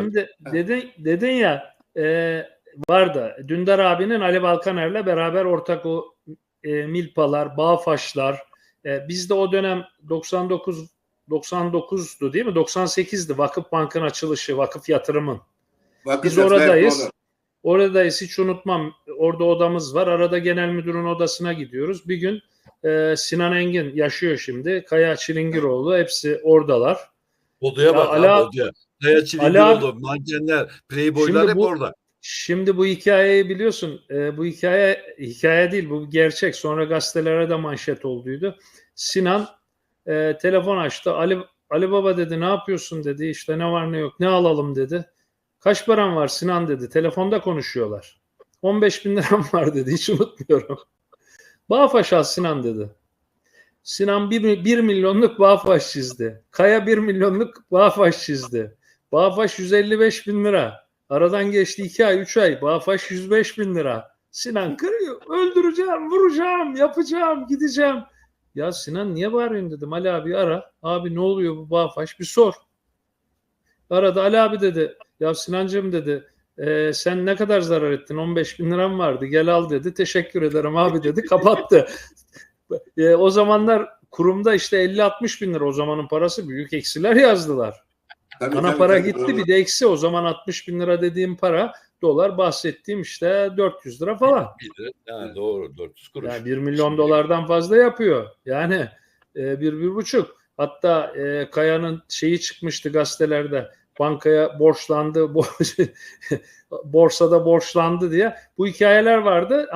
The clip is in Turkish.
Şimdi dedin, dedin ya e, vardı. Dündar abinin Ali Balkaner'le beraber ortak o e, Milpalar, Bağfaşlar. E, biz de o dönem 99 99'du değil mi? 98'di Vakıf Bank'ın açılışı, Vakıf Yatırım'ın. Vakıf Biz oradayız. Oradayız hiç unutmam. Orada odamız var. Arada genel müdürün odasına gidiyoruz. Bir gün e, Sinan Engin yaşıyor şimdi. Kaya Çilingiroğlu hepsi oradalar. Odaya Ya bak Ali abi odaya. Kaya Ali Çilingiroğlu, mankenler, playboylar hep bu- orada. Şimdi bu hikayeyi biliyorsun. e, bu hikaye hikaye değil. Bu gerçek. Sonra gazetelere de manşet olduydu. Sinan e, telefon açtı. Ali Ali Baba dedi ne yapıyorsun dedi. İşte ne var ne yok. Ne alalım dedi. Kaç paran var Sinan dedi. Telefonda konuşuyorlar. 15 bin liram var dedi. Hiç unutmuyorum. Bağfaş al Sinan dedi. Sinan 1, 1 milyonluk Bağfaş çizdi. Kaya 1 milyonluk Bağfaş çizdi. Bağfaş 155 bin lira. Aradan geçti 2 ay 3 ay. Bağfaş 105 bin lira. Sinan kırıyor. Öldüreceğim, vuracağım, yapacağım, gideceğim. Ya Sinan niye bağırıyorsun dedim. Ali abi ara. Abi ne oluyor bu Bağfaş bir sor. Aradı Ali abi dedi. Ya Sinancığım dedi. "e, sen ne kadar zarar ettin? 15 bin liram vardı. Gel al dedi. Teşekkür ederim abi dedi. Kapattı. E, o zamanlar kurumda işte 50-60 bin lira o zamanın parası büyük eksiler yazdılar. Tabii, Ana tabii, para tabii, gitti doğru. bir de eksi o zaman 60 bin lira dediğim para dolar bahsettiğim işte 400 lira falan. Ha, doğru 400 kuruş. Yani 1 milyon dolardan fazla yapıyor. Yani e, bir, bir buçuk. Hatta e, Kaya'nın şeyi çıkmıştı gazetelerde. Bankaya borçlandı, bo- borsada borçlandı diye. Bu hikayeler vardı.